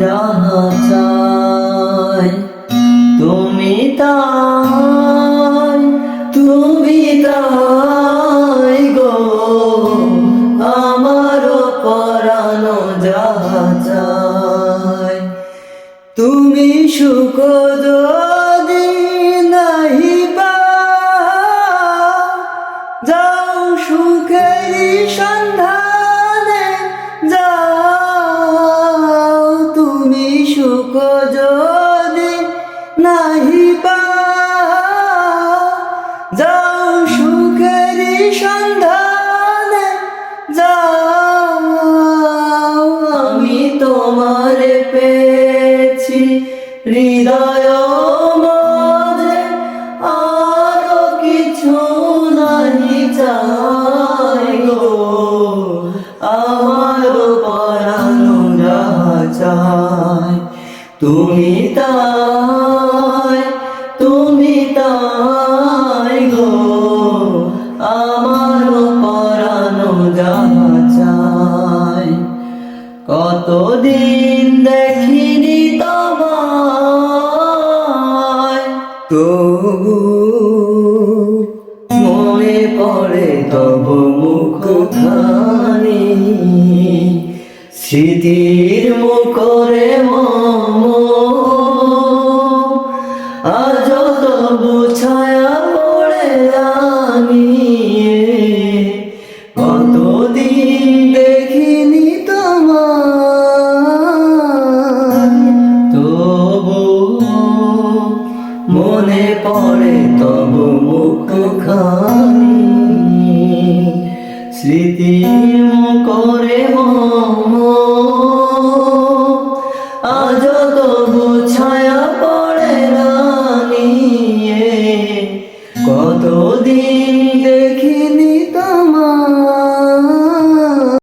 যাহা চাই তুমি তাই তুমি তাই গো। আমার পরানো যাহা চাই তুমি সুখ যদি নাহি যাও সুখের সন্ধানে। পেয়েছি। হৃদয় মাঝে আরও কিছু নাহি চাই গো। আমার পরানো চাই। তুমি তাই তুমি তাই। কতদিন দেখিনি তোমায়, তবু মনে পড়ে তব মুখ খানি স্মৃতির মুখরে মম আজ তবু ছায়া পড়ে আমি। মনে পড়ে তব মুখ খানি স্মৃতি করে তবু